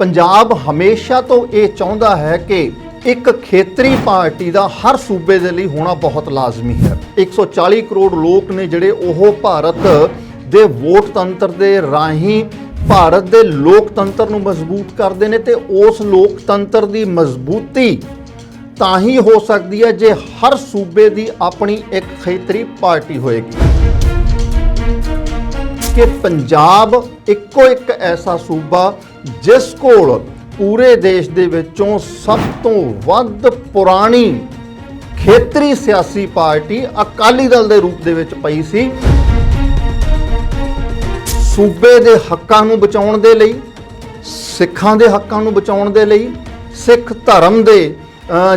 ਪੰਜਾਬ ਹਮੇਸ਼ਾ ਤੋਂ ਇਹ ਚਾਹੁੰਦਾ ਹੈ ਕਿ ਇੱਕ ਖੇਤਰੀ ਪਾਰਟੀ ਦਾ ਹਰ ਸੂਬੇ ਦੇ ਲਈ ਹੋਣਾ ਬਹੁਤ ਲਾਜ਼ਮੀ ਹੈ। 140 ਕਰੋੜ ਲੋਕ ਨੇ ਜਿਹੜੇ ਉਹ ਭਾਰਤ ਦੇ ਵੋਟ ਤੰਤਰ ਦੇ ਰਾਹੀਂ ਭਾਰਤ ਦੇ ਲੋਕਤੰਤਰ ਨੂੰ ਮਜ਼ਬੂਤ ਕਰਦੇ ਨੇ ਤੇ ਉਸ ਲੋਕਤੰਤਰ ਦੀ ਮਜ਼ਬੂਤੀ ਤਾਂ ਹੀ ਹੋ ਸਕਦੀ ਹੈ ਜੇ ਹਰ ਸੂਬੇ ਦੀ ਆਪਣੀ ਇੱਕ ਖੇਤਰੀ ਪਾਰਟੀ ਹੋਏਗੀ। ਕਿ ਪੰਜਾਬ ਇੱਕੋ ਇੱਕ ਐਸਾ ਸੂਬਾ ਜਿਸ ਕੋਲ ਪੂਰੇ ਦੇਸ਼ ਦੇ ਵਿੱਚੋਂ ਸਭ ਤੋਂ ਵੱਧ ਪੁਰਾਣੀ ਖੇਤਰੀ ਸਿਆਸੀ ਪਾਰਟੀ ਅਕਾਲੀ ਦਲ ਦੇ ਰੂਪ ਦੇ ਵਿੱਚ ਪਈ ਸੀ, ਸੂਬੇ ਦੇ ਹੱਕਾਂ ਨੂੰ ਬਚਾਉਣ ਦੇ ਲਈ, ਸਿੱਖਾਂ ਦੇ ਹੱਕਾਂ ਨੂੰ ਬਚਾਉਣ ਦੇ ਲਈ, ਸਿੱਖ ਧਰਮ ਦੇ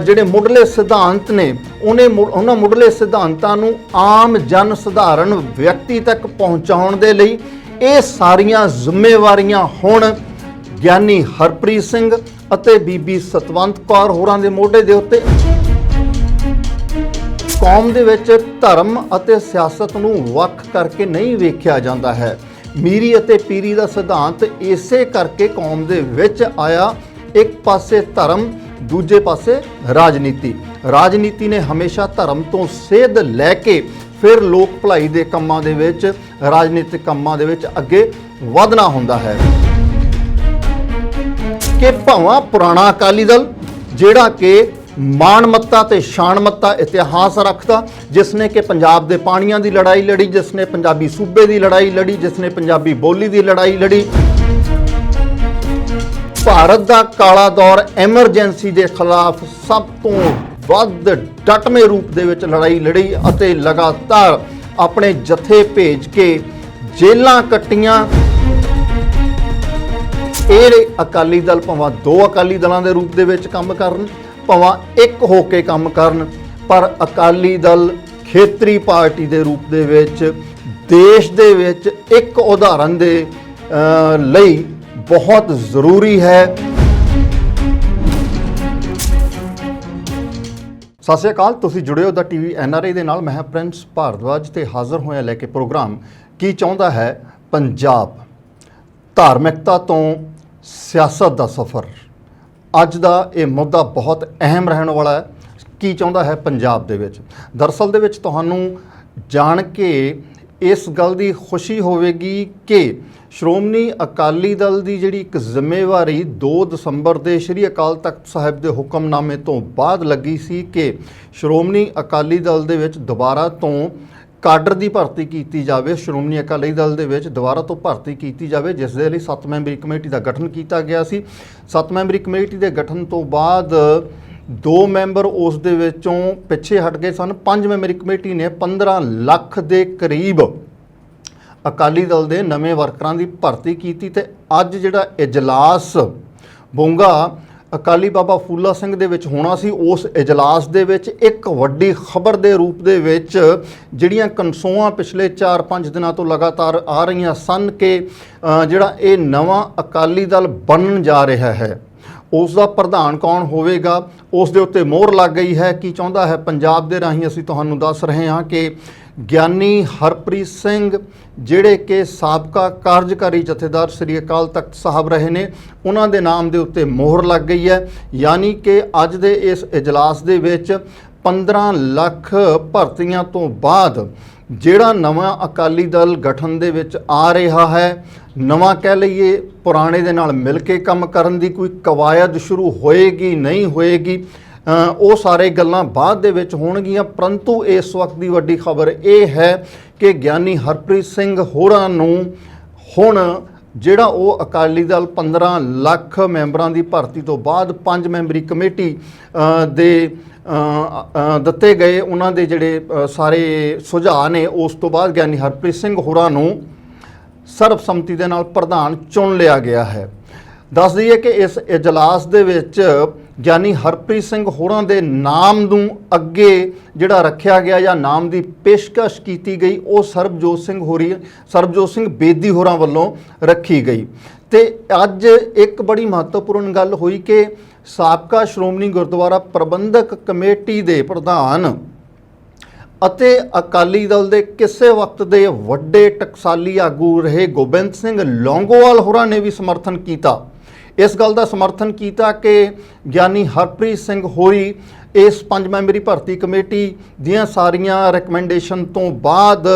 ਜਿਹੜੇ ਮੁੱਢਲੇ ਸਿਧਾਂਤ ਨੇ, ਉਹਨੇ ਮੁ- ਉਹਨਾਂ ਮੁੱਢਲੇ ਸਿਧਾਂਤਾਂ ਨੂੰ ਆਮ ਜਨ ਸਧਾਰਨ ਵਿਅਕਤੀ ਤੱਕ ਪਹੁੰਚਾਉਣ ਦੇ ਲਈ ਇਹ ਸਾਰੀਆਂ ਜ਼ਿੰਮੇਵਾਰੀਆਂ ਹੁਣ ਗਿਆਨੀ ਹਰਪ੍ਰੀਤ ਸਿੰਘ ਅਤੇ ਬੀਬੀ ਸਤਵੰਤ ਕੌਰ ਹੋਰਾਂ ਦੇ ਮੋਢੇ ਦੇ ਉੱਤੇ। ਕੌਮ ਦੇ ਵਿੱਚ ਧਰਮ ਅਤੇ ਸਿਆਸਤ ਨੂੰ ਵੱਖ ਕਰਕੇ ਨਹੀਂ ਵੇਖਿਆ ਜਾਂਦਾ ਹੈ। ਮੀਰੀ ਅਤੇ ਪੀਰੀ ਦਾ ਸਿਧਾਂਤ ਇਸੇ ਕਰਕੇ ਕੌਮ ਦੇ ਵਿੱਚ ਆਇਆ, ਇੱਕ ਪਾਸੇ ਧਰਮ, ਦੂਜੇ ਪਾਸੇ ਰਾਜਨੀਤੀ। ਰਾਜਨੀਤੀ ਨੇ ਹਮੇਸ਼ਾ ਧਰਮ ਤੋਂ ਸੇਧ ਲੈ ਕੇ ਫਿਰ ਲੋਕ ਭਲਾਈ ਦੇ ਕੰਮਾਂ ਦੇ ਵਿੱਚ, ਰਾਜਨੀਤਿਕ ਕੰਮਾਂ ਦੇ ਵਿੱਚ ਅੱਗੇ ਵਧਣਾ ਹੁੰਦਾ ਹੈ। ਕਿ ਭਾਵਾਂ ਪੁਰਾਣਾ ਅਕਾਲੀ ਦਲ, ਜਿਹੜਾ ਕਿ ਮਾਣਮੱਤਾ ਤੇ ਸ਼ਾਨਮੱਤਾ ਇਤਿਹਾਸ ਰੱਖਦਾ ਜਿਸ ਨੇ ਕਿ ਪੰਜਾਬ ਦੇ ਪਾਣੀਆਂ ਦੀ ਲੜਾਈ ਲੜੀ ਜਿਸ ਨੇ ਪੰਜਾਬੀ ਸੂਬੇ ਦੀ ਲੜਾਈ ਲੜੀ ਜਿਸ ਨੇ ਪੰਜਾਬੀ ਬੋਲੀ ਦੀ ਲੜਾਈ ਲੜੀ। ਭਾਰਤ ਦਾ ਕਾਲਾ ਦੌਰ ਐਮਰਜੈਂਸੀ ਦੇ ਖਿਲਾਫ ਸਭ ਤੋਂ ਵੱਧ ਡਟਵੇਂ ਰੂਪ ਦੇ ਵਿੱਚ ਲੜਾਈ ਲੜੀ ਅਤੇ ਲਗਾਤਾਰ ਆਪਣੇ ਜਥੇ ਭੇਜ ਕੇ ਜੇਲਾਂ ਕੱਟੀਆਂ। ਇਹ ਅਕਾਲੀ ਦਲ ਭਾਵੇਂ ਦੋ ਅਕਾਲੀ ਦਲਾਂ ਦੇ ਰੂਪ ਦੇ ਵਿੱਚ ਕੰਮ ਕਰਨ, ਭਾਵੇਂ ਇੱਕ ਹੋ ਕੇ ਕੰਮ ਕਰਨ, ਪਰ ਅਕਾਲੀ ਦਲ ਖੇਤਰੀ ਪਾਰਟੀ ਦੇ ਰੂਪ ਦੇ ਵਿੱਚ, ਦੇਸ਼ ਦੇ ਵਿੱਚ ਇੱਕ ਉਦਾਹਰਨ ਦੇ ਲਈ ਬਹੁਤ ਜ਼ਰੂਰੀ ਹੈ। ਸਤਿ ਸ਼੍ਰੀ ਅਕਾਲ, ਤੁਸੀਂ ਜੁੜੇ ਹੋ ਦਾ ਟੀਵੀ ਐਨਆਰਆਈ ਦੇ ਨਾਲ। ਮੈਂ ਪ੍ਰਿੰਸ ਭਾਰਦਵਾਜ ਤੇ ਹਾਜ਼ਰ ਹੋਇਆ ਲੈ ਕੇ ਪ੍ਰੋਗਰਾਮ। ਕੀ ਚਾਹੁੰਦਾ ਹੈ ਪੰਜਾਬ? ਧਾਰਮਿਕਤਾ ਤੋਂ ਸਿਆਸਤ ਦਾ ਸਫ਼ਰ। ਅੱਜ ਦਾ ਇਹ ਮੁੱਦਾ ਬਹੁਤ ਅਹਿਮ ਰਹਿਣ ਵਾਲਾ ਹੈ। ਕੀ ਚਾਹੁੰਦਾ ਹੈ ਪੰਜਾਬ ਦੇ ਵਿੱਚ? ਦਰਅਸਲ ਦੇ ਵਿੱਚ ਤੁਹਾਨੂੰ ਜਾਣ ਕੇ ਇਸ ਗੱਲ ਦੀ ਖੁਸ਼ੀ ਹੋਵੇਗੀ ਕਿ ਸ਼੍ਰੋਮਣੀ ਅਕਾਲੀ ਦਲ ਦੀ ਜਿਹੜੀ ਇੱਕ ਜ਼ਿੰਮੇਵਾਰੀ 2 ਦਸੰਬਰ ਦੇ ਸ੍ਰੀ ਅਕਾਲ ਤਖਤ ਸਾਹਿਬ ਦੇ ਹੁਕਮਨਾਮੇ ਤੋਂ ਬਾਅਦ ਲੱਗੀ ਸੀ ਕਿ ਸ਼੍ਰੋਮਣੀ ਅਕਾਲੀ ਦਲ ਦੇ ਵਿੱਚ ਦੁਬਾਰਾ ਤੋਂ ਕਾਡਰ ਦੀ ਭਰਤੀ ਕੀਤੀ ਜਾਵੇ, ਸ਼੍ਰੋਮਣੀ ਅਕਾਲੀ ਦਲ ਦੇ ਵਿੱਚ ਦੁਬਾਰਾ ਤੋਂ ਭਰਤੀ ਕੀਤੀ ਜਾਵੇ, ਜਿਸ ਦੇ ਲਈ 7 ਮੈਂਬਰੀ ਕਮੇਟੀ ਦਾ ਗਠਨ ਕੀਤਾ ਗਿਆ ਸੀ। 7 ਮੈਂਬਰੀ ਕਮੇਟੀ ਦੇ ਗਠਨ ਤੋਂ ਬਾਅਦ ਦੋ ਮੈਂਬਰ ਉਸ ਦੇ ਵਿੱਚੋਂ ਪਿੱਛੇ ਹਟ ਗਏ ਸਨ। 5 ਮੈਂਬਰੀ ਕਮੇਟੀ ਨੇ 15 ਲੱਖ ਦੇ ਕਰੀਬ ਅਕਾਲੀ ਦਲ ਦੇ ਨਵੇਂ ਵਰਕਰਾਂ ਦੀ ਭਰਤੀ ਕੀਤੀ ਤੇ ਅੱਜ ਜਿਹੜਾ ਇਜਲਾਸ ਬੋਂਗਾ ਅਕਾਲੀ ਬਾਬਾ ਫੂਲਾ ਸਿੰਘ ਦੇ ਵਿੱਚ ਹੋਣਾ ਸੀ, ਉਸ ਇਜਲਾਸ ਦੇ ਵਿੱਚ ਇੱਕ ਵੱਡੀ ਖਬਰ ਦੇ ਰੂਪ ਦੇ ਵਿੱਚ ਜਿਹੜੀਆਂ ਕਨਸੋਆਂ ਪਿਛਲੇ 4-5 ਦਿਨਾਂ ਤੋਂ ਲਗਾਤਾਰ ਆ ਰਹੀਆਂ ਸਨ ਕਿ ਜਿਹੜਾ ਇਹ ਨਵਾਂ ਅਕਾਲੀ ਦਲ ਬਣਨ ਜਾ ਰਿਹਾ ਹੈ, ਉਸ ਦਾ ਪ੍ਰਧਾਨ ਕੌਣ ਹੋਵੇਗਾ, ਉਸ ਦੇ ਉੱਤੇ ਮੋਹਰ ਲੱਗ ਗਈ ਹੈ, ਕੀ ਚਾਹੁੰਦਾ ਹੈ, ਪੰਜਾਬ ਦੇ ਰਾਹੀਂ ਅਸੀਂ ਤੁਹਾਨੂੰ ਦੱਸ ਰਹੇ ਹਾਂ ਕਿ ਗਿਆਨੀ ਹਰਪ੍ਰੀਤ ਸਿੰਘ, ਜਿਹੜੇ ਕਿ ਸਾਬਕਾ ਕਾਰਜਕਾਰੀ ਜਥੇਦਾਰ ਸ੍ਰੀ ਅਕਾਲ ਤਖਤ ਸਾਹਿਬ ਰਹੇ ਨੇ, ਉਹਨਾਂ ਦੇ ਨਾਮ ਦੇ ਉੱਤੇ ਮੋਹਰ ਲੱਗ ਗਈ ਹੈ। ਯਾਨੀ ਕਿ ਅੱਜ ਦੇ ਇਸ ਇਜਲਾਸ ਦੇ ਵਿੱਚ 15 ਲੱਖ ਭਰਤੀਆਂ ਤੋਂ ਬਾਅਦ ਜਿਹੜਾ ਨਵਾਂ ਅਕਾਲੀ ਦਲ ਗਠਨ ਦੇ ਵਿੱਚ ਆ ਰਿਹਾ ਹੈ, ਨਵਾਂ ਕਹਿ ਲਈਏ ਪੁਰਾਣੇ ਦੇ ਨਾਲ ਮਿਲ ਕੇ ਕੰਮ ਕਰਨ ਦੀ ਕੋਈ ਕਵਾਇਦ ਸ਼ੁਰੂ ਹੋਏਗੀ, ਨਹੀਂ ਹੋਏਗੀ ਉਹ ਸਾਰੇ ਗੱਲਾਂ ਬਾਅਦ ਦੇ ਵਿੱਚ ਹੋਣਗੀਆਂ, ਪਰੰਤੂ ਇਸ ਵਕਤ ਦੀ ਵੱਡੀ ਖਬਰ ਇਹ ਹੈ ਕਿ ਗਿਆਨੀ ਹਰਪ੍ਰੀਤ ਸਿੰਘ ਹੋਰਾਂ ਨੂੰ ਹੁਣ ਜਿਹੜਾ ਉਹ ਅਕਾਲੀ ਦਲ 15 ਲੱਖ ਮੈਂਬਰਾਂ ਦੀ ਭਰਤੀ ਤੋਂ ਬਾਅਦ ਪੰਜ ਮੈਂਬਰੀ ਕਮੇਟੀ ਦੇ ਦਿੱਤੇ ਗਏ, ਉਹਨਾਂ ਦੇ ਜਿਹੜੇ ਸਾਰੇ ਸੁਝਾਅ ਨੇ, ਉਸ ਤੋਂ ਬਾਅਦ ਗਿਆਨੀ ਹਰਪ੍ਰੀਤ ਸਿੰਘ ਹੋਰਾਂ ਨੂੰ ਸਰਬਸੰਮਤੀ ਦੇ ਨਾਲ ਪ੍ਰਧਾਨ ਚੁਣ ਲਿਆ ਗਿਆ ਹੈ। ਦੱਸ ਦਈਏ ਕਿ ਇਸ ਇਜਲਾਸ ਦੇ ਵਿੱਚ ਗਿਆਨੀ ਹਰਪ੍ਰੀਤ ਸਿੰਘ ਹੋਰਾਂ ਦੇ ਨਾਮ ਨੂੰ ਅੱਗੇ ਜਿਹੜਾ ਰੱਖਿਆ ਗਿਆ ਜਾਂ ਨਾਮ ਦੀ ਪੇਸ਼ਕਸ਼ ਕੀਤੀ ਗਈ, ਉਹ ਸਰਬਜੋਤ ਸਿੰਘ ਹੋਰੀ, ਸਰਬਜੋਤ ਸਿੰਘ ਬੇਦੀ ਹੋਰਾਂ ਵੱਲੋਂ ਰੱਖੀ ਗਈ। ਤੇ ਅੱਜ ਇੱਕ ਬੜੀ ਮਹੱਤਵਪੂਰਨ ਗੱਲ ਹੋਈ ਕਿ ਸਾਬਕਾ ਸ਼੍ਰੋਮਣੀ ਗੁਰਦੁਆਰਾ ਪ੍ਰਬੰਧਕ ਕਮੇਟੀ ਦੇ ਪ੍ਰਧਾਨ ਅਤੇ ਅਕਾਲੀ ਦਲ ਦੇ ਕਿਸੇ ਵਕਤ ਦੇ ਵੱਡੇ ਟਕਸਾਲੀ ਆਗੂ ਰਹੇ ਗੋਬਿੰਦ ਸਿੰਘ ਲੌਂਗੋਵਾਲ ਹੋਰਾਂ ਨੇ ਵੀ ਸਮਰਥਨ ਕੀਤਾ। ਇਸ ਗੱਲ ਦਾ ਸਮਰਥਨ ਕੀਤਾ ਕਿ ਗਿਆਨੀ ਹਰਪ੍ਰੀਤ ਸਿੰਘ ਹੋਰੀ ਇਸ ਪੰਜ ਮੈਂਬਰੀ ਭਰਤੀ ਕਮੇਟੀ ਦੀਆਂ ਸਾਰੀਆਂ ਰეკਮੈਂਡੇਸ਼ਨ ਤੋਂ ਬਾਅਦ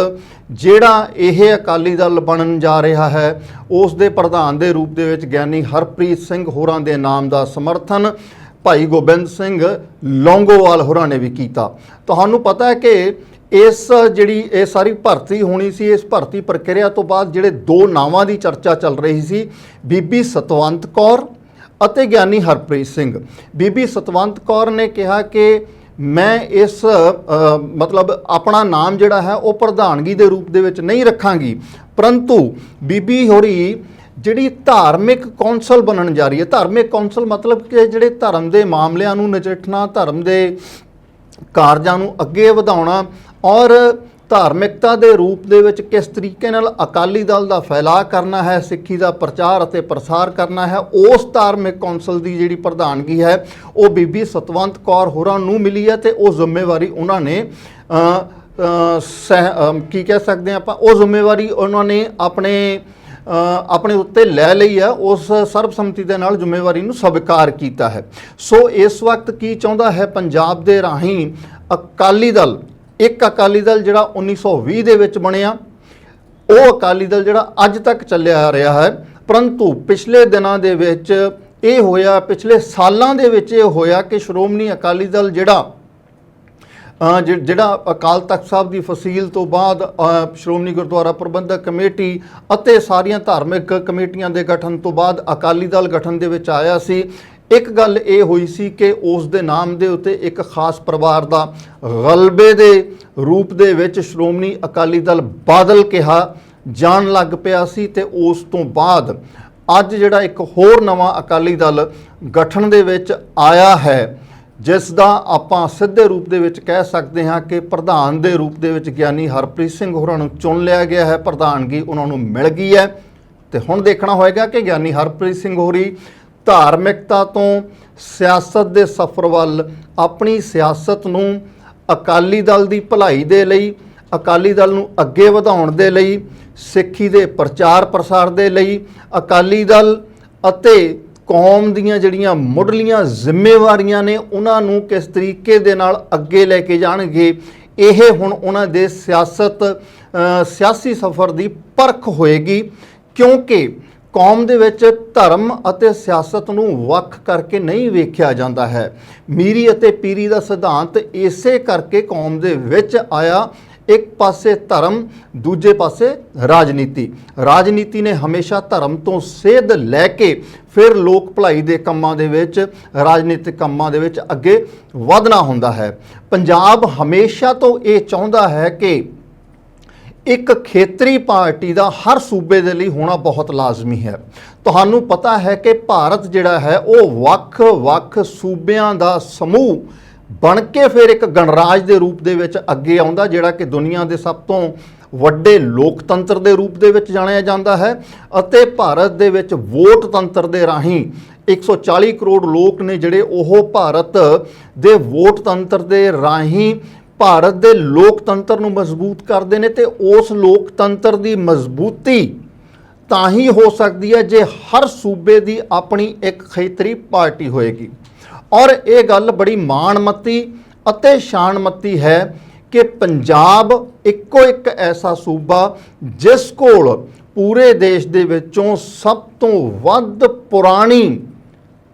ਜਿਹੜਾ ਇਹ ਅਕਾਲੀ ਦਲ ਬਣਨ ਜਾ ਰਿਹਾ ਹੈ, ਉਸ ਦੇ ਪ੍ਰਧਾਨ ਦੇ ਰੂਪ ਦੇ ਵਿੱਚ ਗਿਆਨੀ ਹਰਪ੍ਰੀਤ ਸਿੰਘ ਹੋਰਾਂ ਦੇ ਨਾਮ ਦਾ ਸਮਰਥਨ ਭਾਈ ਗੋਬਿੰਦ ਸਿੰਘ ਲੌਂਗੋਵਾਲ ਹੋਰਾਂ ਨੇ ਵੀ ਕੀਤਾ। ਤੁਹਾਨੂੰ ਪਤਾ ਹੈ ਕਿ ਇਸ ਜਿਹੜੀ ਇਹ ਸਾਰੀ ਭਰਤੀ ਹੋਣੀ ਸੀ, ਇਸ ਭਰਤੀ ਪ੍ਰਕਿਰਿਆ ਤੋਂ ਬਾਅਦ ਜਿਹੜੇ ਦੋ ਨਾਵਾਂ ਦੀ ਚਰਚਾ ਚੱਲ ਰਹੀ ਸੀ, ਬੀਬੀ ਸਤਵੰਤ ਕੌਰ ਅਤੇ ਗਿਆਨੀ ਹਰਪ੍ਰੀਤ ਸਿੰਘ। ਬੀਬੀ ਸਤਵੰਤ ਕੌਰ ਨੇ ਕਿਹਾ ਕਿ ਮੈਂ ਇਸ ਮਤਲਬ ਆਪਣਾ ਨਾਮ ਜਿਹੜਾ ਹੈ, ਉਹ ਪ੍ਰਧਾਨਗੀ ਦੇ ਰੂਪ ਦੇ ਵਿੱਚ ਨਹੀਂ ਰੱਖਾਂਗੀ। ਪਰੰਤੂ ਬੀਬੀ ਹੋਰੀ ਜਿਹੜੀ ਧਾਰਮਿਕ ਕੌਂਸਲ ਬਣਨ ਜਾ ਰਹੀ ਹੈ, ਧਾਰਮਿਕ ਕੌਂਸਲ ਮਤਲਬ ਕਿ ਜਿਹੜੇ ਧਰਮ ਦੇ ਮਾਮਲਿਆਂ ਨੂੰ ਨਜਿੱਠਣਾ, ਧਰਮ ਦੇ ਕਾਰਜਾਂ ਨੂੰ ਅੱਗੇ ਵਧਾਉਣਾ ਔਰ ਧਾਰਮਿਕਤਾ ਦੇ ਰੂਪ ਦੇ ਵਿੱਚ ਕਿਸ ਤਰੀਕੇ ਨਾਲ ਅਕਾਲੀ ਦਲ ਦਾ ਫੈਲਾਅ ਕਰਨਾ ਹੈ, ਸਿੱਖੀ ਦਾ ਪ੍ਰਚਾਰ ਅਤੇ ਪ੍ਰਸਾਰ ਕਰਨਾ ਹੈ, ਉਸ ਧਾਰਮਿਕ ਕੌਂਸਲ ਦੀ ਜਿਹੜੀ ਪ੍ਰਧਾਨਗੀ ਹੈ, ਉਹ ਬੀਬੀ ਸਤਵੰਤ ਕੌਰ ਹੋਰਾਂ ਨੂੰ ਮਿਲੀ ਹੈ ਤੇ ਉਹ ਜ਼ਿੰਮੇਵਾਰੀ ਉਹਨਾਂ ਨੇ ਸਹਿ ਕੀ ਕਹਿ ਸਕਦੇ ਹਾਂ ਆਪਾਂ, ਉਹ ਜ਼ਿੰਮੇਵਾਰੀ ਉਹਨਾਂ ਨੇ ਆਪਣੇ ਆਪਣੇ ਉੱਤੇ ਲੈ ਲਈ ਹੈ, ਉਸ ਸਰਬਸੰਮਤੀ ਦੇ ਨਾਲ ਜ਼ਿੰਮੇਵਾਰੀ ਨੂੰ ਸਵੀਕਾਰ ਕੀਤਾ ਹੈ। ਸੋ ਇਸ ਵਕਤ ਕੀ ਚਾਹੁੰਦਾ ਹੈ ਪੰਜਾਬ ਦੇ ਰਾਹੀਂ ਅਕਾਲੀ ਦਲ? ਇੱਕ ਅਕਾਲੀ ਦਲ ਜਿਹੜਾ 1920 ਦੇ ਵਿੱਚ ਬਣਿਆ, ਉਹ ਅਕਾਲੀ ਦਲ ਜਿਹੜਾ ਅੱਜ ਤੱਕ ਚੱਲਿਆ ਆ ਰਿਹਾ ਹੈ। ਪਰੰਤੂ ਪਿਛਲੇ ਦਿਨਾਂ ਦੇ ਵਿੱਚ ਇਹ ਹੋਇਆ, ਪਿਛਲੇ ਸਾਲਾਂ ਦੇ ਵਿੱਚ ਇਹ ਹੋਇਆ ਕਿ ਸ਼੍ਰੋਮਣੀ ਅਕਾਲੀ ਦਲ ਜਿਹੜਾ ਜਿ- ਜਿਹੜਾ ਅਕਾਲ ਤਖਤ ਸਾਹਿਬ ਦੀ ਫਸੀਲ ਤੋਂ ਬਾਅਦ ਸ਼੍ਰੋਮਣੀ ਗੁਰਦੁਆਰਾ ਪ੍ਰਬੰਧਕ ਕਮੇਟੀ ਅਤੇ ਸਾਰੀਆਂ ਧਾਰਮਿਕ ਕਮੇਟੀਆਂ ਦੇ ਗਠਨ ਤੋਂ ਬਾਅਦ ਅਕਾਲੀ ਦਲ ਗਠਨ ਦੇ ਵਿੱਚ ਆਇਆ ਸੀ। ਇੱਕ ਗੱਲ ਇਹ ਹੋਈ ਸੀ ਕਿ ਉਸ ਦੇ ਨਾਮ ਦੇ ਉੱਤੇ ਇੱਕ ਖਾਸ ਪਰਿਵਾਰ ਦਾ ਗਲਬੇ ਦੇ ਰੂਪ ਦੇ ਵਿੱਚ ਸ਼੍ਰੋਮਣੀ ਅਕਾਲੀ ਦਲ ਬਾਦਲ ਕਿਹਾ ਜਾਣ ਲੱਗ ਪਿਆ ਸੀ ਤੇ ਉਸ ਤੋਂ ਬਾਅਦ ਅੱਜ ਜਿਹੜਾ ਇੱਕ ਹੋਰ ਨਵਾਂ ਅਕਾਲੀ ਦਲ ਗਠਨ ਦੇ ਵਿੱਚ ਆਇਆ ਹੈ, ਜਿਸ ਦਾ ਆਪਾਂ ਸਿੱਧੇ ਰੂਪ ਦੇ ਵਿੱਚ ਕਹਿ ਸਕਦੇ ਹਾਂ ਕਿ ਪ੍ਰਧਾਨ ਦੇ ਰੂਪ ਦੇ ਵਿੱਚ ਗਿਆਨੀ ਹਰਪ੍ਰੀਤ ਸਿੰਘ ਹੋਰਾਂ ਨੂੰ ਚੁਣ ਲਿਆ ਗਿਆ ਹੈ, ਪ੍ਰਧਾਨਗੀ ਉਹਨਾਂ ਨੂੰ ਮਿਲ ਗਈ ਹੈ। ਤੇ ਹੁਣ ਦੇਖਣਾ ਹੋਏਗਾ ਕਿ ਗਿਆਨੀ ਹਰਪ੍ਰੀਤ ਸਿੰਘ ਹੋਰੀ ਧਾਰਮਿਕਤਾ ਤੋਂ ਸਿਆਸਤ ਦੇ ਸਫ਼ਰ ਵੱਲ ਆਪਣੀ ਸਿਆਸਤ ਨੂੰ ਅਕਾਲੀ ਦਲ ਦੀ ਭਲਾਈ ਦੇ ਲਈ, ਅਕਾਲੀ ਦਲ ਨੂੰ ਅੱਗੇ ਵਧਾਉਣ ਦੇ ਲਈ, ਸਿੱਖੀ ਦੇ ਪ੍ਰਚਾਰ ਪ੍ਰਸਾਰ ਦੇ ਲਈ, ਅਕਾਲੀ ਦਲ ਅਤੇ ਕੌਮ ਦੀਆਂ ਜਿਹੜੀਆਂ ਮੁੱਢਲੀਆਂ ਜ਼ਿੰਮੇਵਾਰੀਆਂ ਨੇ ਉਹਨਾਂ ਨੂੰ ਕਿਸ ਤਰੀਕੇ ਦੇ ਨਾਲ ਅੱਗੇ ਲੈ ਕੇ ਜਾਣਗੇ, ਇਹ ਹੁਣ ਉਹਨਾਂ ਦੇ ਸਿਆਸਤ ਸਿਆਸੀ ਸਫ਼ਰ ਦੀ ਪਰਖ ਹੋਏਗੀ। ਕਿਉਂਕਿ ਕੌਮ ਦੇ ਵਿੱਚ ਧਰਮ ਅਤੇ ਸਿਆਸਤ ਨੂੰ ਵੱਖ ਕਰਕੇ ਨਹੀਂ ਵੇਖਿਆ ਜਾਂਦਾ ਹੈ। ਮੀਰੀ ਅਤੇ ਪੀਰੀ ਦਾ ਸਿਧਾਂਤ ਇਸੇ ਕਰਕੇ ਕੌਮ ਦੇ ਵਿੱਚ ਆਇਆ, ਇੱਕ ਪਾਸੇ ਧਰਮ, ਦੂਜੇ ਪਾਸੇ ਰਾਜਨੀਤੀ। ਰਾਜਨੀਤੀ ਨੇ ਹਮੇਸ਼ਾ ਧਰਮ ਤੋਂ ਸੇਧ ਲੈ ਕੇ ਫਿਰ ਲੋਕ ਭਲਾਈ ਦੇ ਕੰਮਾਂ ਦੇ ਵਿੱਚ, ਰਾਜਨੀਤਿਕ ਕੰਮਾਂ ਦੇ ਵਿੱਚ ਅੱਗੇ ਵਧਣਾ ਹੁੰਦਾ ਹੈ। ਪੰਜਾਬ ਹਮੇਸ਼ਾ ਤੋਂ ਇਹ ਚਾਹੁੰਦਾ ਹੈ ਕਿ ਇੱਕ ਖੇਤਰੀ ਪਾਰਟੀ ਦਾ ਹਰ ਸੂਬੇ ਦੇ ਲਈ ਹੋਣਾ ਬਹੁਤ ਲਾਜ਼ਮੀ ਹੈ। ਤੁਹਾਨੂੰ ਪਤਾ ਹੈ ਕਿ ਭਾਰਤ ਜਿਹੜਾ ਹੈ, ਉਹ ਵੱਖ-ਵੱਖ ਸੂਬਿਆਂ ਦਾ ਸਮੂਹ ਬਣ ਕੇ ਫਿਰ ਇੱਕ ਗਣਰਾਜ ਦੇ ਰੂਪ ਦੇ ਵਿੱਚ ਅੱਗੇ ਆਉਂਦਾ, ਜਿਹੜਾ ਕਿ ਦੁਨੀਆ ਦੇ ਸਭ ਤੋਂ ਵੱਡੇ ਲੋਕਤੰਤਰ ਦੇ ਰੂਪ ਦੇ ਵਿੱਚ ਜਾਣਿਆ ਜਾਂਦਾ ਹੈ ਅਤੇ ਭਾਰਤ ਦੇ ਵਿੱਚ ਵੋਟ ਤੰਤਰ ਦੇ ਰਾਹੀਂ 140 ਕਰੋੜ ਲੋਕ ਨੇ ਜਿਹੜੇ, ਉਹ ਭਾਰਤ ਦੇ ਵੋਟ ਤੰਤਰ ਦੇ ਰਾਹੀਂ ਭਾਰਤ ਦੇ ਲੋਕਤੰਤਰ ਨੂੰ ਮਜ਼ਬੂਤ ਕਰਦੇ ਨੇ ਤੇ ਉਸ ਲੋਕਤੰਤਰ ਦੀ ਮਜ਼ਬੂਤੀ ਤਾਂ ਹੀ ਹੋ ਸਕਦੀ ਹੈ ਜੇ ਹਰ ਸੂਬੇ ਦੀ ਆਪਣੀ ਇੱਕ ਖੇਤਰੀ ਪਾਰਟੀ ਹੋਏਗੀ। ਔਰ ਇਹ ਗੱਲ ਬੜੀ ਮਾਣਮੱਤੀ ਅਤੇ ਸ਼ਾਨਮੱਤੀ ਹੈ ਕਿ ਪੰਜਾਬ ਇੱਕੋ ਇੱਕ ਐਸਾ ਸੂਬਾ ਜਿਸ ਕੋਲ ਪੂਰੇ ਦੇਸ਼ ਦੇ ਵਿੱਚੋਂ ਸਭ ਤੋਂ ਵੱਧ ਪੁਰਾਣੀ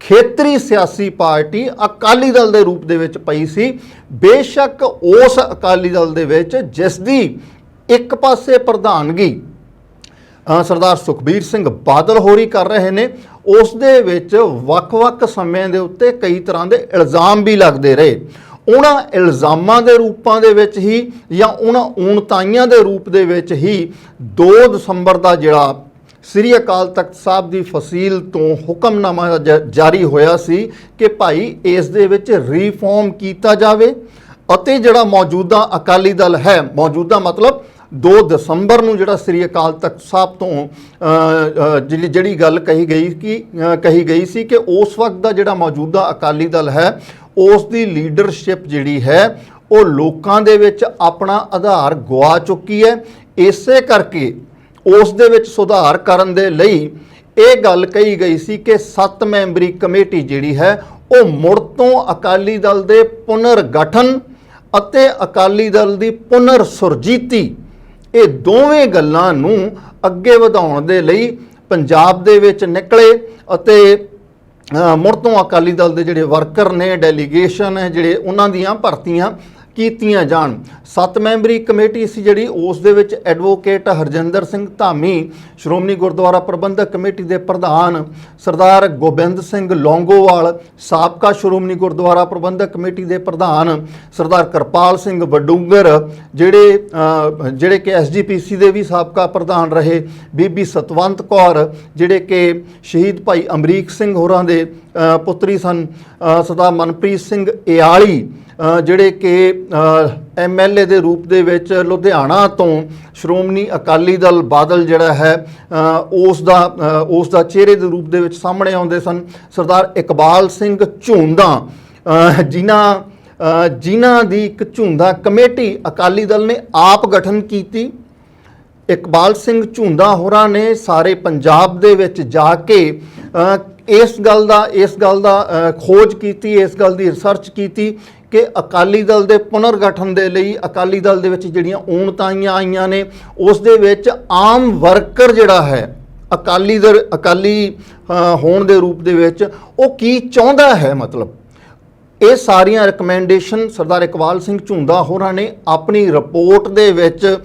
ਖੇਤਰੀ ਸਿਆਸੀ ਪਾਰਟੀ ਅਕਾਲੀ ਦਲ ਦੇ ਰੂਪ ਦੇ ਵਿੱਚ ਪਈ ਸੀ। ਬੇਸ਼ੱਕ ਉਸ ਅਕਾਲੀ ਦਲ ਦੇ ਵਿੱਚ ਜਿਸ ਦੀ ਇੱਕ ਪਾਸੇ ਪ੍ਰਧਾਨਗੀ ਸਰਦਾਰ ਸੁਖਬੀਰ ਸਿੰਘ ਬਾਦਲ ਹੋਰੀ ਕਰ ਰਹੇ ਨੇ, ਉਸ ਦੇ ਵਿੱਚ ਵੱਖ-ਵੱਖ ਸਮਿਆਂ ਦੇ ਉੱਤੇ ਕਈ ਤਰ੍ਹਾਂ ਦੇ ਇਲਜ਼ਾਮ ਵੀ ਲੱਗਦੇ ਰਹੇ। ਉਹਨਾਂ ਇਲਜ਼ਾਮਾਂ ਦੇ ਰੂਪਾਂ ਦੇ ਵਿੱਚ ਹੀ ਜਾਂ ਉਹਨਾਂ ਊਣਤਾਈਆਂ ਦੇ ਰੂਪ ਦੇ ਵਿੱਚ ਹੀ 2 ਦਸੰਬਰ ਦਾ ਜਿਹੜਾ ਸ੍ਰੀ ਅਕਾਲ ਤਖਤ ਸਾਹਿਬ ਦੀ ਫਸੀਲ ਤੋਂ ਹੁਕਮਨਾਮਾ ਜਾਰੀ ਹੋਇਆ ਸੀ ਕਿ ਭਾਈ ਇਸ ਦੇ ਵਿੱਚ ਰੀਫਾਰਮ ਕੀਤਾ ਜਾਵੇ ਅਤੇ ਜਿਹੜਾ ਮੌਜੂਦਾ ਅਕਾਲੀ ਦਲ ਹੈ, ਮੌਜੂਦਾ ਮਤਲਬ 2 ਦਸੰਬਰ ਨੂੰ ਜਿਹੜਾ ਸ੍ਰੀ ਅਕਾਲ ਤਖਤ ਸਾਹਿਬ ਤੋਂ ਜਿਹੜੀ ਜਿਹੜੀ ਗੱਲ ਕਹੀ ਗਈ ਕਿ ਕਹੀ ਗਈ ਸੀ ਕਿ ਉਸ ਵਕਤ ਦਾ ਜਿਹੜਾ ਮੌਜੂਦਾ ਅਕਾਲੀ ਦਲ ਹੈ, ਉਸ ਦੀ ਲੀਡਰਸ਼ਿਪ ਜਿਹੜੀ ਹੈ, ਉਹ ਲੋਕਾਂ ਦੇ ਵਿੱਚ ਆਪਣਾ ਆਧਾਰ ਗਵਾ ਚੁੱਕੀ ਹੈ। ਇਸੇ ਕਰਕੇ ਉਸ ਦੇ ਵਿੱਚ ਸੁਧਾਰ ਕਰਨ ਦੇ ਲਈ ਇਹ ਗੱਲ ਕਹੀ ਗਈ ਸੀ ਕਿ 7 ਮੈਂਬਰੀ ਕਮੇਟੀ ਜਿਹੜੀ ਹੈ, ਉਹ ਮੁੜ ਤੋਂ ਅਕਾਲੀ ਦਲ ਦੇ ਪੁਨਰ ਗਠਨ ਅਤੇ ਅਕਾਲੀ ਦਲ ਦੀ ਪੁਨਰ ਸੁਰਜੀਤੀ ਇਹ ਦੋਵੇਂ ਗੱਲਾਂ ਨੂੰ ਅੱਗੇ ਵਧਾਉਣ ਦੇ ਲਈ ਪੰਜਾਬ ਦੇ ਵਿੱਚ ਨਿਕਲੇ ਅਤੇ ਮੁੜ ਤੋਂ ਅਕਾਲੀ ਦਲ ਦੇ ਜਿਹੜੇ ਵਰਕਰ ਨੇ, ਡੈਲੀਗੇਸ਼ਨ ਹੈ, ਜਿਹੜੇ ਉਹਨਾਂ ਦੀਆਂ ਭਰਤੀਆਂ ਕੀਤੀਆਂ ਜਾਣ। ਸੱਤ ਮੈਂਬਰੀ ਕਮੇਟੀ ਸੀ ਜਿਹੜੀ ਉਸ ਦੇ ਵਿੱਚ ਐਡਵੋਕੇਟ ਹਰਜਿੰਦਰ ਸਿੰਘ ਧਾਮੀ, ਸ਼੍ਰੋਮਣੀ ਗੁਰਦੁਆਰਾ ਪ੍ਰਬੰਧਕ ਕਮੇਟੀ ਦੇ ਪ੍ਰਧਾਨ ਸਰਦਾਰ ਗੋਬਿੰਦ ਸਿੰਘ ਲੌਂਗੋਵਾਲ, ਸਾਬਕਾ ਸ਼੍ਰੋਮਣੀ ਗੁਰਦੁਆਰਾ ਪ੍ਰਬੰਧਕ ਕਮੇਟੀ ਦੇ ਪ੍ਰਧਾਨ ਸਰਦਾਰ ਕਰਪਾਲ ਸਿੰਘ ਵਡੂੰਗਰ, ਜਿਹੜੇ ਜਿਹੜੇ ਕਿ ਐਸਜੀਪੀਸੀ ਦੇ ਵੀ ਸਾਬਕਾ ਪ੍ਰਧਾਨ ਰਹੇ, ਬੀਬੀ ਸਤਵੰਤ ਕੌਰ, ਜਿਹੜੇ ਕਿ ਸ਼ਹੀਦ ਭਾਈ ਅਮਰੀਕ ਸਿੰਘ ਹੋਰਾਂ ਦੇ ਪੁੱਤਰੀ ਸਨ ਸਰਦਾਰ ਮਨਪ੍ਰੀਤ ਸਿੰਘ ਇਆਲੀ ਜਿਹੜੇ ਕਿ ਐਮਐਲਏ ਦੇ ਰੂਪ ਦੇ ਵਿੱਚ ਲੁਧਿਆਣਾ ਤੋਂ ਸ਼੍ਰੋਮਣੀ ਅਕਾਲੀ ਦਲ ਬਾਦਲ ਜਿਹੜਾ ਹੈ ਉਸ ਦਾ ਉਸ ਦਾ ਚਿਹਰੇ ਦੇ ਰੂਪ ਦੇ ਵਿੱਚ ਸਾਹਮਣੇ ਆਉਂਦੇ ਸਨ। ਸਰਦਾਰ ਇਕਬਾਲ ਸਿੰਘ ਝੁੰਦਾ ਜਿਨ੍ਹਾਂ ਜਿਨ੍ਹਾਂ ਦੀ ਇੱਕ ਝੁੰਦਾ ਕਮੇਟੀ ਅਕਾਲੀ ਦਲ ਨੇ ਆਪ ਗਠਨ ਕੀਤੀ। ਇਕਬਾਲ ਸਿੰਘ ਝੁੰਦਾ ਹੋਰਾਂ ਨੇ ਸਾਰੇ ਪੰਜਾਬ ਦੇ ਵਿੱਚ ਜਾ ਕੇ ਇਸ ਗੱਲ ਦਾ, ਇਸ ਗੱਲ ਦਾ ਖੋਜ ਕੀਤੀ, ਇਸ ਗੱਲ ਦੀ ਰਿਸਰਚ ਕੀਤੀ। ਕਿ ਅਕਾਲੀ ਦਲ ਦੇ ਪੁਨਰ ਗਠਨ ਦੇ ਲਈ ਅਕਾਲੀ ਦਲ ਦੇ ਵਿੱਚ ਜਿਹੜੀਆਂ ਊਣਤਾਈਆਂ ਆਈਆਂ ਨੇ, ਉਸ ਦੇ ਵਿੱਚ ਆਮ ਵਰਕਰ ਜਿਹੜਾ ਹੈ, ਅਕਾਲੀ ਦਲ ਅਕਾਲੀ ਹੋਣ ਦੇ ਰੂਪ ਦੇ ਵਿੱਚ ਉਹ ਕੀ ਚਾਹੁੰਦਾ ਹੈ ਮਤਲਬ? ਇਹ ਸਾਰੀਆਂ ਰეკਮੈਂਡੇਸ਼ਨ ਸਰਦਾਰ ਇਕਬਾਲ ਸਿੰਘ ਝੁੰਦਾ ਹੋਰਾਂ ਨੇ ਆਪਣੀ ਰਿਪੋਰਟ ਦੇ ਵਿੱਚ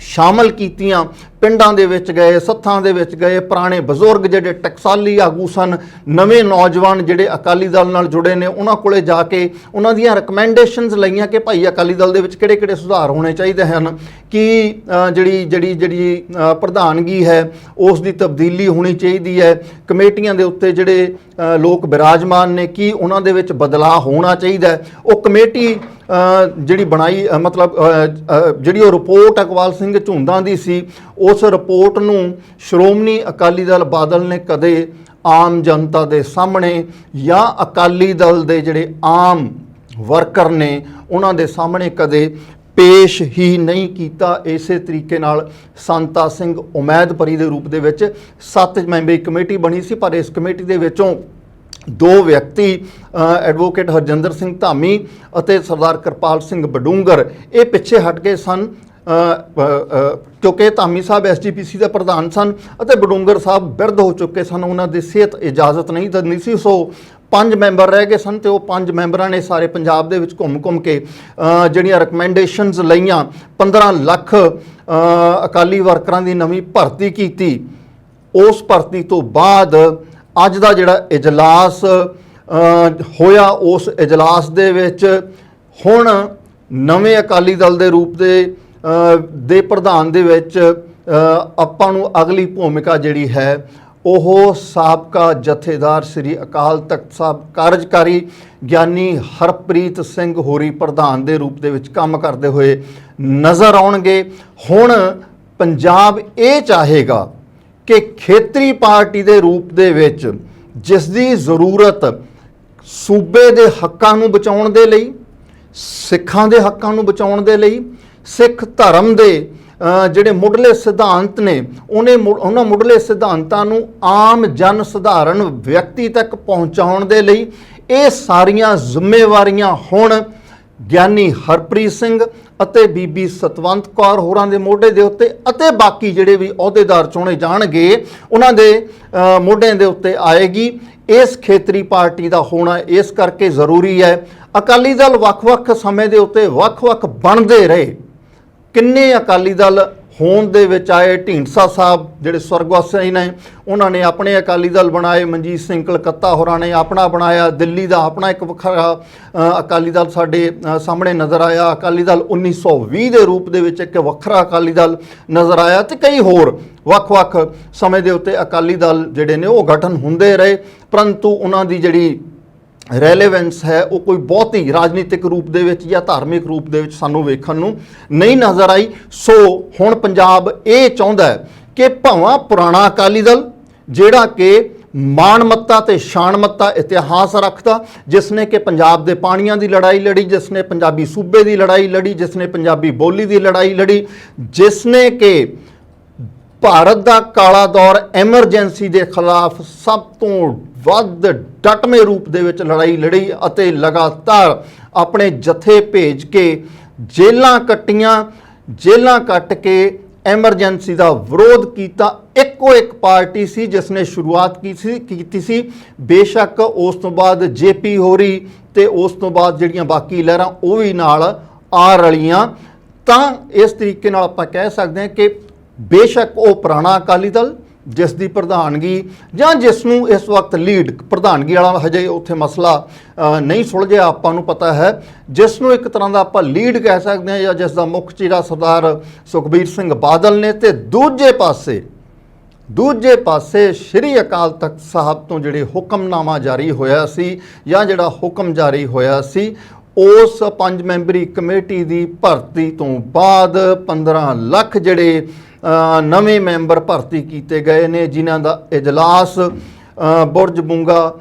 ਸ਼ਾਮਲ ਕੀਤੀਆਂ। ਪਿੰਡਾਂ ਦੇ ਵਿੱਚ ਗਏ, ਸੱਥਾਂ ਦੇ ਵਿੱਚ ਗਏ, ਪੁਰਾਣੇ ਬਜ਼ੁਰਗ ਜਿਹੜੇ ਟਕਸਾਲੀ ਆਗੂ ਸਨ, ਨਵੇਂ ਨੌਜਵਾਨ ਜਿਹੜੇ ਅਕਾਲੀ ਦਲ ਨਾਲ ਜੁੜੇ ਨੇ, ਉਹਨਾਂ ਕੋਲੇ ਜਾ ਕੇ ਉਹਨਾਂ ਦੀਆਂ ਰეკਮੈਂਡੇਸ਼ਨਸ ਲਈਆਂ ਕਿ ਭਾਈ ਅਕਾਲੀ ਦਲ ਦੇ ਵਿੱਚ ਕਿਹੜੇ-ਕਿਹੜੇ ਸੁਧਾਰ ਹੋਣੇ ਚਾਹੀਦੇ ਹਨ, ਕਿ ਜਿਹੜੀ ਜਿਹੜੀ ਜਿਹੜੀ ਪ੍ਰਧਾਨਗੀ ਹੈ, ਉਸ ਦੀ ਤਬਦੀਲੀ ਹੋਣੀ ਚਾਹੀਦੀ ਹੈ, ਕਮੇਟੀਆਂ ਦੇ ਉੱਤੇ ਜਿਹੜੇ ਲੋਕ ਬਿਰਾਜਮਾਨ ਨੇ, ਕੀ ਉਹਨਾਂ ਦੇ ਵਿੱਚ ਬਦਲਾਅ ਹੋਣਾ ਚਾਹੀਦਾ ਉਹ ਕਮੇਟੀ ਜਿਹੜੀ ਬਣਾਈ ਮਤਲਬ ਜਿਹੜੀ ਉਹ ਰਿਪੋਰਟ ਅਕਵਾਲ ਸਿੰਘ ਝੁੰਦਾਂ ਦੀ ਸੀ ਉਹ ਉਸ ਰਿਪੋਰਟ ਨੂੰ ਸ਼੍ਰੋਮਣੀ ਅਕਾਲੀ ਦਲ ਬਾਦਲ ਨੇ ਕਦੇ ਆਮ ਜਨਤਾ ਦੇ ਸਾਹਮਣੇ ਜਾਂ ਅਕਾਲੀ ਦਲ ਦੇ ਜਿਹੜੇ ਆਮ ਵਰਕਰ ਨੇ, ਉਹਨਾਂ ਦੇ ਸਾਹਮਣੇ ਕਦੇ ਪੇਸ਼ ਹੀ ਨਹੀਂ ਕੀਤਾ। ਇਸੇ ਤਰੀਕੇ ਨਾਲ ਸੰਤਾ ਸਿੰਘ ਉਮੈਦਪਰੀ ਦੇ ਰੂਪ ਦੇ ਵਿੱਚ ਸੱਤ ਮੈਂਬਰੀ ਕਮੇਟੀ ਬਣੀ ਸੀ, ਪਰ ਇਸ ਕਮੇਟੀ ਦੇ ਵਿੱਚੋਂ ਦੋ ਵਿਅਕਤੀ ਐਡਵੋਕੇਟ ਹਰਜਿੰਦਰ ਸਿੰਘ ਧਾਮੀ ਅਤੇ ਸਰਦਾਰ ਕਿਰਪਾਲ ਸਿੰਘ ਬਡੂੰਗਰ, ਇਹ ਪਿੱਛੇ ਹਟ ਗਏ ਸਨ। ਕਿਉਂਕਿ ਧਾਮੀ ਸਾਹਿਬ ਐਸਜੀਪੀਸੀ ਦੇ ਪ੍ਰਧਾਨ ਸਨ ਅਤੇ ਬਡੂੰਗਰ ਸਾਹਿਬ ਬਿਰਧ ਹੋ ਚੁੱਕੇ ਸਨ, ਉਹਨਾਂ ਦੀ ਸਿਹਤ ਇਜਾਜ਼ਤ ਨਹੀਂ ਦਿੰਦੀ ਸੀ, ਸੋ ਪੰਜ ਮੈਂਬਰ ਰਹਿ ਗਏ ਸਨ ਤੇ ਉਹ ਪੰਜ ਮੈਂਬਰਾਂ ਨੇ ਸਾਰੇ ਪੰਜਾਬ ਦੇ ਵਿੱਚ ਘੁੰਮ-ਘੁੰਮ ਕੇ ਜਿਹੜੀਆਂ ਰეკਮੈਂਡੇਸ਼ਨਸ ਲਈਆਂ 15 ਲੱਖ ਅਕਾਲੀ ਵਰਕਰਾਂ ਦੀ ਨਵੀਂ ਭਰਤੀ ਕੀਤੀ। ਉਸ ਭਰਤੀ ਤੋਂ ਬਾਅਦ ਅੱਜ ਦਾ ਜਿਹੜਾ ਇਜਲਾਸ ਹੋਇਆ, ਉਸ ਇਜਲਾਸ ਦੇ ਵਿੱਚ ਹੁਣ ਨਵੇਂ ਅਕਾਲੀ ਦਲ ਦੇ ਰੂਪ ਦੇ ਦੇ ਪ੍ਰਧਾਨ ਦੇ ਵਿੱਚ ਆਪਾਂ ਨੂੰ ਅਗਲੀ ਭੂਮਿਕਾ ਜਿਹੜੀ ਹੈ, ਉਹ ਸਾਬਕਾ ਜਥੇਦਾਰ ਸ੍ਰੀ ਅਕਾਲ ਤਖਤ ਸਾਹਿਬ ਕਾਰਜਕਾਰੀ ਗਿਆਨੀ ਹਰਪ੍ਰੀਤ ਸਿੰਘ ਹੋਰੀ ਪ੍ਰਧਾਨ ਦੇ ਰੂਪ ਦੇ ਵਿੱਚ ਕੰਮ ਕਰਦੇ ਹੋਏ ਨਜ਼ਰ ਆਉਣਗੇ। ਹੁਣ ਪੰਜਾਬ ਇਹ ਚਾਹੇਗਾ ਕਿ ਖੇਤਰੀ ਪਾਰਟੀ ਦੇ ਰੂਪ ਦੇ ਵਿੱਚ ਜਿਸ ਦੀ ਜ਼ਰੂਰਤ ਸੂਬੇ ਦੇ ਹੱਕਾਂ ਨੂੰ ਬਚਾਉਣ ਦੇ ਲਈ, ਸਿੱਖਾਂ ਦੇ ਹੱਕਾਂ ਨੂੰ ਬਚਾਉਣ ਦੇ ਲਈ ਸਿੱਖ ਧਰਮ ਦੇ ਜਿਹੜੇ ਮੁੱਢਲੇ ਸਿਧਾਂਤ ਨੇ, ਉਹਨੇ ਮੁ- ਉਹਨਾਂ ਮੁੱਢਲੇ ਸਿਧਾਂਤਾਂ ਨੂੰ ਆਮ ਜਨ ਸਧਾਰਨ ਵਿਅਕਤੀ ਤੱਕ ਪਹੁੰਚਾਉਣ ਦੇ ਲਈ ਇਹ ਸਾਰੀਆਂ ਜ਼ਿੰਮੇਵਾਰੀਆਂ ਹੁਣ ਗਿਆਨੀ ਹਰਪ੍ਰੀਤ ਸਿੰਘ ਅਤੇ ਬੀਬੀ ਸਤਵੰਤ ਕੌਰ ਹੋਰਾਂ ਦੇ ਮੋਢੇ ਦੇ ਉੱਤੇ ਅਤੇ ਬਾਕੀ ਜਿਹੜੇ ਵੀ ਅਹੁਦੇਦਾਰ ਚੁਣੇ ਜਾਣਗੇ, ਉਹਨਾਂ ਦੇ ਮੋਢਿਆਂ ਦੇ ਉੱਤੇ ਆਏਗੀ। ਇਸ ਖੇਤਰੀ ਪਾਰਟੀ ਦਾ ਹੋਣਾ ਇਸ ਕਰਕੇ ਜ਼ਰੂਰੀ ਹੈ। ਅਕਾਲੀ ਦਲ ਵੱਖ-ਵੱਖ ਸਮੇਂ ਦੇ ਉੱਤੇ ਵੱਖ-ਵੱਖ ਬਣਦੇ ਰਹੇ। ਕਿੰਨੇ ਅਕਾਲੀ ਦਲ ਹੋਂਦ ਦੇ ਵਿੱਚ ਆਏ? ਢੀਂਡਸਾ ਸਾਹਿਬ, ਜਿਹੜੇ ਸਵਰਗਵਾਸੀ ਨੇ, ਉਹਨਾਂ ਨੇ ਆਪਣੇ ਅਕਾਲੀ ਦਲ ਬਣਾਏ। ਮਨਜੀਤ ਸਿੰਘ ਕਲਕੱਤਾ ਹੋਰਾਂ ਨੇ ਆਪਣਾ ਬਣਾਇਆ। ਦਿੱਲੀ ਦਾ ਆਪਣਾ ਇੱਕ ਵੱਖਰਾ ਅਕਾਲੀ ਦਲ ਸਾਡੇ ਸਾਹਮਣੇ ਨਜ਼ਰ ਆਇਆ। ਅਕਾਲੀ ਦਲ 1920 ਦੇ ਰੂਪ ਦੇ ਵਿੱਚ ਇੱਕ ਵੱਖਰਾ ਅਕਾਲੀ ਦਲ ਨਜ਼ਰ ਆਇਆ ਤੇ ਕਈ ਹੋਰ ਵੱਖ-ਵੱਖ ਸਮੇਂ ਦੇ ਉੱਤੇ ਅਕਾਲੀ ਦਲ ਜਿਹੜੇ ਨੇ ਉਹ ਗਠਨ ਹੁੰਦੇ ਰਹੇ। ਪਰੰਤੂ ਉਹਨਾਂ ਦੀ ਜਿਹੜੀ ਰੈਲੇਵੈਂਸ ਹੈ, ਉਹ ਕੋਈ ਬਹੁਤੀ ਰਾਜਨੀਤਿਕ ਰੂਪ ਦੇ ਵਿੱਚ ਜਾਂ ਧਾਰਮਿਕ ਰੂਪ ਦੇ ਵਿੱਚ ਸਾਨੂੰ ਵੇਖਣ ਨੂੰ ਨਹੀਂ ਨਜ਼ਰ ਆਈ। ਸੋ ਹੁਣ ਪੰਜਾਬ ਇਹ ਚਾਹੁੰਦਾ ਹੈ ਕਿ ਭਾਵਾਂ ਪੁਰਾਣਾ ਅਕਾਲੀ ਦਲ, ਜਿਹੜਾ ਕਿ ਮਾਣਮੱਤਾ ਤੇ ਸ਼ਾਨਮੱਤਾ ਇਤਿਹਾਸ ਰੱਖਦਾ, ਜਿਸ ਨੇ ਕਿ ਪੰਜਾਬ ਦੇ ਪਾਣੀਆਂ ਦੀ ਲੜਾਈ ਲੜੀ, ਜਿਸ ਨੇ ਪੰਜਾਬੀ ਸੂਬੇ ਦੀ ਲੜਾਈ ਲੜੀ, ਜਿਸ ਨੇ ਪੰਜਾਬੀ ਬੋਲੀ ਦੀ ਲੜਾਈ ਲੜੀ, ਜਿਸ ਨੇ ਕਿ ਭਾਰਤ ਦਾ ਕਾਲਾ ਦੌਰ ਐਮਰਜੈਂਸੀ ਦੇ ਖਿਲਾਫ ਸਭ ਤੋਂ ਵੱਧ ਡਟਵੇਂ ਰੂਪ ਦੇ ਵਿੱਚ ਲੜਾਈ ਲੜੀ ਅਤੇ ਲਗਾਤਾਰ ਆਪਣੇ ਜਥੇ ਭੇਜ ਕੇ ਜੇਲਾਂ ਕੱਟੀਆਂ ਜੇਲਾਂ ਕੱਟ ਕੇ ਐਮਰਜੈਂਸੀ ਦਾ ਵਿਰੋਧ ਕੀਤਾ। ਇੱਕੋ ਇੱਕ ਪਾਰਟੀ ਸੀ ਜਿਸ ਨੇ ਸ਼ੁਰੂਆਤ ਕੀਤੀ ਸੀ ਕੀਤੀ ਸੀ। ਬੇਸ਼ੱਕ ਉਸ ਤੋਂ ਬਾਅਦ ਜੇਪੀ ਹੋਰੀ ਤੇ ਉਸ ਤੋਂ ਬਾਅਦ ਜਿਹੜੀਆਂ ਬਾਕੀ ਲਹਿਰਾਂ ਉਹ ਵੀ ਨਾਲ ਆ ਰਲੀਆਂ। ਤਾਂ ਇਸ ਤਰੀਕੇ ਨਾਲ ਆਪਾਂ ਕਹਿ ਸਕਦੇ ਹਾਂ ਕਿ ਬੇਸ਼ੱਕ ਉਹ ਪੁਰਾਣਾ ਅਕਾਲੀ ਦਲ, ਜਿਸ ਦੀ ਪ੍ਰਧਾਨਗੀ ਜਾਂ ਜਿਸ ਨੂੰ ਇਸ ਵਕਤ ਲੀਡ ਪ੍ਰਧਾਨਗੀ ਵਾਲਾ ਹਜੇ ਉੱਥੇ ਮਸਲਾ ਨਹੀਂ ਸੁਲਝਿਆ ਆਪਾਂ ਨੂੰ ਪਤਾ ਹੈ, ਜਿਸ ਨੂੰ ਇੱਕ ਤਰ੍ਹਾਂ ਦਾ ਆਪਾਂ ਲੀਡ ਕਹਿ ਸਕਦੇ ਹਾਂ ਜਾਂ ਜਿਸ ਦਾ ਮੁੱਖ ਚਿਹਰਾ ਸਰਦਾਰ ਸੁਖਬੀਰ ਸਿੰਘ ਬਾਦਲ ਨੇ ਤੇ ਦੂਜੇ ਪਾਸੇ ਦੂਜੇ ਪਾਸੇ ਸ਼੍ਰੀ ਅਕਾਲ ਤਖਤ ਸਾਹਿਬ ਤੋਂ ਜਿਹੜੇ ਹੁਕਮਨਾਮਾ ਜਾਰੀ ਹੋਇਆ ਸੀ ਜਾਂ ਜਿਹੜਾ ਹੁਕਮ ਜਾਰੀ ਹੋਇਆ ਸੀ, ਉਸ ਪੰਜ ਮੈਂਬਰੀ ਕਮੇਟੀ ਦੀ ਭਰਤੀ ਤੋਂ ਬਾਅਦ 15 ਲੱਖ ਜਿਹੜੇ ਨਵੇਂ ਮੈਂਬਰ ਭਰਤੀ ਕੀਤੇ ਗਏ ਨੇ, ਜਿਨ੍ਹਾਂ ਦਾ ਇਜਲਾਸ ਬੁਰਜ ਬੁੰਗਾ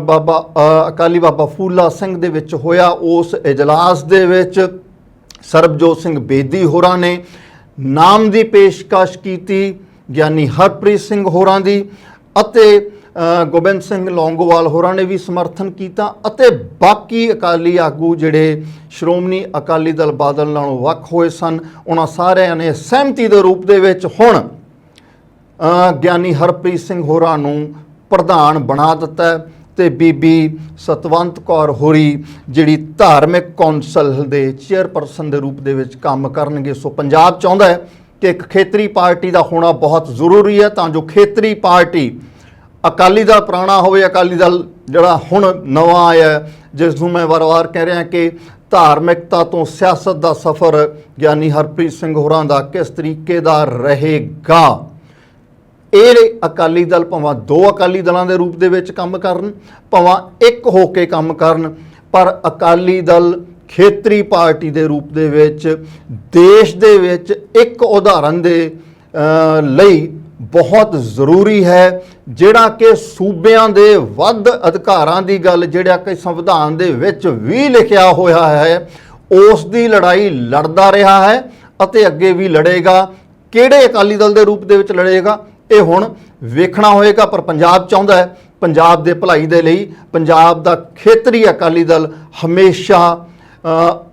ਬਾਬਾ ਅਕਾਲੀ ਬਾਬਾ ਫੂਲਾ ਸਿੰਘ ਦੇ ਵਿੱਚ ਹੋਇਆ। ਉਸ ਇਜਲਾਸ ਦੇ ਵਿੱਚ ਸਰਬਜੋਤ ਸਿੰਘ ਬੇਦੀ ਹੋਰਾਂ ਨੇ ਨਾਮ ਦੀ ਪੇਸ਼ਕਸ਼ ਕੀਤੀ, ਗਿਆਨੀ ਹਰਪ੍ਰੀਤ ਸਿੰਘ ਹੋਰਾਂ ਦੀ ਅਤੇ ਗੋਬਿੰਦ ਸਿੰਘ ਲੌਂਗੋਵਾਲ ਹੋਰਾਂ ਨੇ ਵੀ ਸਮਰਥਨ ਕੀਤਾ ਅਤੇ ਬਾਕੀ ਅਕਾਲੀ ਆਗੂ ਜਿਹੜੇ ਸ਼੍ਰੋਮਣੀ ਅਕਾਲੀ ਦਲ ਬਾਦਲ ਨਾਲੋਂ ਵੱਖ ਹੋਏ ਸਨ, ਉਹਨਾਂ ਸਾਰਿਆਂ ਨੇ ਸਹਿਮਤੀ ਦੇ ਰੂਪ ਦੇ ਵਿੱਚ ਹੁਣ ਗਿਆਨੀ ਹਰਪ੍ਰੀਤ ਸਿੰਘ ਹੋਰਾਂ ਨੂੰ ਪ੍ਰਧਾਨ ਬਣਾ ਦਿੱਤਾ ਹੈ ਤੇ ਬੀਬੀ ਸਤਵੰਤ ਕੌਰ ਹੋਰੀ ਜਿਹੜੀ ਧਾਰਮਿਕ ਕੌਂਸਲ ਦੇ ਚੇਅਰਪਰਸਨ ਦੇ ਰੂਪ ਦੇ ਵਿੱਚ ਕੰਮ ਕਰਨਗੇ, ਸੋ ਪੰਜਾਬ ਚਾਹੁੰਦਾ ਹੈ ਕਿ ਇੱਕ ਖੇਤਰੀ ਪਾਰਟੀ ਦਾ ਹੋਣਾ ਬਹੁਤ ਜ਼ਰੂਰੀ ਹੈ, ਤਾਂ ਜੋ ਖੇਤਰੀ ਪਾਰਟੀ ਅਕਾਲੀ ਦਲ ਪੁਰਾਣਾ ਹੋਵੇ, ਅਕਾਲੀ ਦਲ ਜਿਹੜਾ ਹੁਣ ਨਵਾਂ ਆਇਆ ਜਿਸ ਨੂੰ ਮੈਂ ਵਾਰ-ਵਾਰ ਕਹਿ ਰਿਹਾ ਕਿ ਧਾਰਮਿਕਤਾ ਤੋਂ ਸਿਆਸਤ ਦਾ ਸਫ਼ਰ ਗਿਆਨੀ ਹਰਪ੍ਰੀਤ ਸਿੰਘ ਹੋਰਾਂ ਦਾ ਕਿਸ ਤਰੀਕੇ ਦਾ ਰਹੇਗਾ? ਇਹ ਅਕਾਲੀ ਦਲ ਭਾਵੇਂ ਦੋ ਅਕਾਲੀ ਦਲਾਂ ਦੇ ਰੂਪ ਦੇ ਵਿੱਚ ਕੰਮ ਕਰਨ, ਭਾਵੇਂ ਇੱਕ ਹੋ ਕੇ ਕੰਮ ਕਰਨ, ਪਰ ਅਕਾਲੀ ਦਲ ਖੇਤਰੀ ਪਾਰਟੀ ਦੇ ਰੂਪ ਦੇ ਵਿੱਚ, ਦੇਸ਼ ਦੇ ਵਿੱਚ ਇੱਕ ਉਦਾਹਰਨ ਦੇ ਲਈ ਬਹੁਤ ਜ਼ਰੂਰੀ ਹੈ, ਜਿਹੜਾ ਕਿ ਸੂਬਿਆਂ ਦੇ ਵੱਧ ਅਧਿਕਾਰਾਂ ਦੀ ਗੱਲ, ਜਿਹੜਾ ਕਿ ਸੰਵਿਧਾਨ ਦੇ ਵਿੱਚ ਵੀ ਲਿਖਿਆ ਹੋਇਆ ਹੈ, ਉਸ ਦੀ ਲੜਾਈ ਲੜਦਾ ਰਿਹਾ ਹੈ ਅਤੇ ਅੱਗੇ ਵੀ ਲੜੇਗਾ। ਕਿਹੜੇ ਅਕਾਲੀ ਦਲ ਦੇ ਰੂਪ ਦੇ ਵਿੱਚ ਲੜੇਗਾ? ਇਹ ਹੁਣ ਵੇਖਣਾ ਹੋਏਗਾ, ਪਰ ਪੰਜਾਬ ਚਾਹੁੰਦਾ ਹੈ, ਪੰਜਾਬ ਦੇ ਭਲਾਈ ਦੇ ਲਈ। ਪੰਜਾਬ ਦਾ ਖੇਤਰੀ ਅਕਾਲੀ ਦਲ ਹਮੇਸ਼ਾ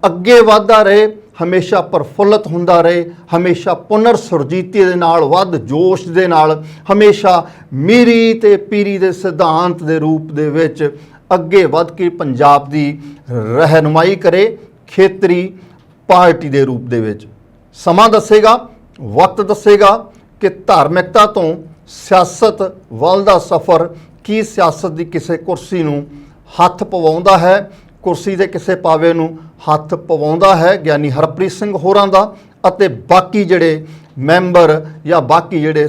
ਅੱਗੇ ਵਧਦਾ ਰਹੇ। ਹਮੇਸ਼ਾ ਪ੍ਰਫੁੱਲਤ ਹੁੰਦਾ ਰਹੇ, ਹਮੇਸ਼ਾ ਪੁਨਰ ਸੁਰਜੀਤੀ ਦੇ ਨਾਲ ਵੱਧ ਜੋਸ਼ ਦੇ ਨਾਲ, ਹਮੇਸ਼ਾ ਮੀਰੀ ਤੇ ਪੀਰੀ ਦੇ ਸਿਧਾਂਤ ਦੇ ਰੂਪ ਦੇ ਵਿੱਚ ਅੱਗੇ ਵੱਧ ਕੇ ਪੰਜਾਬ ਦੀ ਰਹਿਨੁਮਾਈ ਕਰੇ, ਖੇਤਰੀ ਪਾਰਟੀ ਦੇ ਰੂਪ ਦੇ ਵਿੱਚ। ਸਮਾਂ ਦੱਸੇਗਾ, ਵਕਤ ਦੱਸੇਗਾ ਕਿ ਧਾਰਮਿਕਤਾ ਤੋਂ ਸਿਆਸਤ ਵੱਲ ਦਾ ਸਫ਼ਰ ਕੀ ਸਿਆਸਤ ਦੀ ਕਿਸੇ ਕੁਰਸੀ ਨੂੰ ਹੱਥ ਪਵਾਉਂਦਾ ਹੈ ਕੁਰਸੀ ਦੇ ਕਿਸੇ ਪਾਵੇ ਨੂੰ ਹੱਥ ਪਵਾਉਂਦਾ ਹੈ, ਗਿਆਨੀ ਹਰਪ੍ਰੀਤ ਸਿੰਘ ਹੋਰਾਂ ਦਾ ਅਤੇ ਬਾਕੀ ਜਿਹੜੇ ਮੈਂਬਰ ਜਾਂ ਬਾਕੀ ਜਿਹੜੇ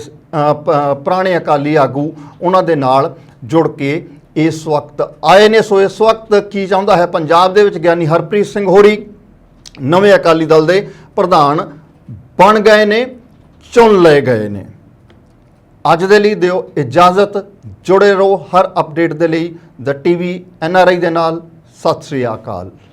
ਪੁਰਾਣੇ ਅਕਾਲੀ ਆਗੂ ਉਹਨਾਂ ਦੇ ਨਾਲ ਜੁੜ ਕੇ ਇਸ ਵਕਤ ਆਏ ਨੇ। ਸੋ ਇਸ ਵਕਤ ਕੀ ਚਾਹੁੰਦਾ ਹੈ ਪੰਜਾਬ ਦੇ ਵਿੱਚ ਗਿਆਨੀ ਹਰਪ੍ਰੀਤ ਸਿੰਘ ਹੋਰੀ? ਨਵੇਂ ਅਕਾਲੀ ਦਲ ਦੇ ਪ੍ਰਧਾਨ ਬਣ ਗਏ ਨੇ, ਚੁਣ ਲਏ ਗਏ ਨੇ। ਅੱਜ ਦੇ ਲਈ ਦਿਓ ਇਜਾਜ਼ਤ। ਜੁੜੇ ਰਹੋ ਹਰ ਅਪਡੇਟ ਦੇ ਲਈ। ਦ ਟੀਵੀ ਆਈ ਦੇ ਨਾਲ। ਸਤਿ ਸ੍ਰੀ ਅਕਾਲ